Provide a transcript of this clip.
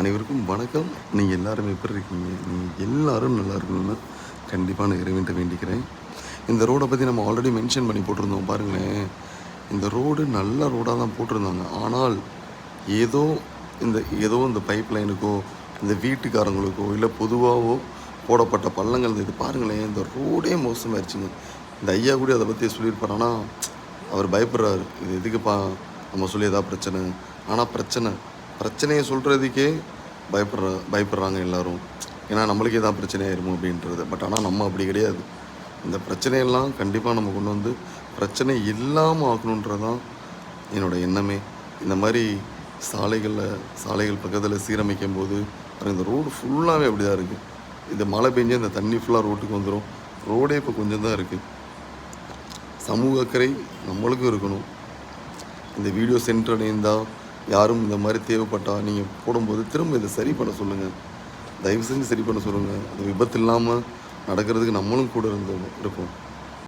அனைவருக்கும் வணக்கம். நீங்கள் எல்லாரும் எப்படி இருக்கீங்க? நீங்கள் எல்லாரும் நல்லா இருக்கணும்னு கண்டிப்பாக நான் இறைவன்ட்ட வேண்டிக்கிறேன். இந்த ரோடை பற்றி நம்ம ஆல்ரெடி மென்ஷன் பண்ணி போட்டிருந்தோம் பாருங்களேன். இந்த ரோடு நல்ல ரோடாக தான் போட்டிருந்தாங்க. ஆனால் ஏதோ இந்த ஏதோ இந்த பைப் லைனுக்கோ இந்த வீட்டுக்காரங்களுக்கோ இல்லை பொதுவாகவோ போடப்பட்ட பள்ளங்கள் இது. பாருங்களேன் இந்த ரோடே மோசமாகிடுச்சுங்க இந்த ஐயா கூட அதை பற்றி சொல்லியிருப்பார். ஆனால் அவர் பயப்படுறாரு. இது எதுக்குப்பா? நம்ம சொல்லி எதாவது பிரச்சனை? ஆனால் பிரச்சனை பிரச்சனையை சொல்கிறதுக்கே பயப்படுற பயப்படுறாங்க எல்லோரும். ஏன்னா நம்மளுக்கு தான் பிரச்சனை ஆயிருமோ அப்படின்றது. பட் ஆனால் நம்ம அப்படி கிடையாது. இந்த பிரச்சனையெல்லாம் கண்டிப்பாக நம்ம கொண்டு வந்து பிரச்சனை இல்லாமல் ஆக்கணுன்றது தான் என்னோட எண்ணமே. இந்த மாதிரி சாலைகளில் சாலைகள் பக்கத்தில் சீரமைக்கும் போது இந்த ரோடு ஃபுல்லாகவே அப்படி தான் இருக்குது இந்த மழை பெஞ்சு இந்த தண்ணி ஃபுல்லாக ரோட்டுக்கு வந்துடும் ரோடே இப்போ கொஞ்சம் தான் இருக்குது சமூக அக்கறை நம்மளுக்கும் இருக்கணும். இந்த வீடியோ சென்ட்ரடைந்தால் யாரும் இந்த மாதிரி தேவைப்பட்டால் நீங்கள் போடும்போது திரும்ப இதை சரி பண்ண சொல்லுங்கள் தயவு செஞ்சு சரி பண்ண சொல்லுங்கள் அது விபத்து இல்லாமல் நடக்கிறதுக்கு நம்மளும் கூட இருந்து இருப்போம்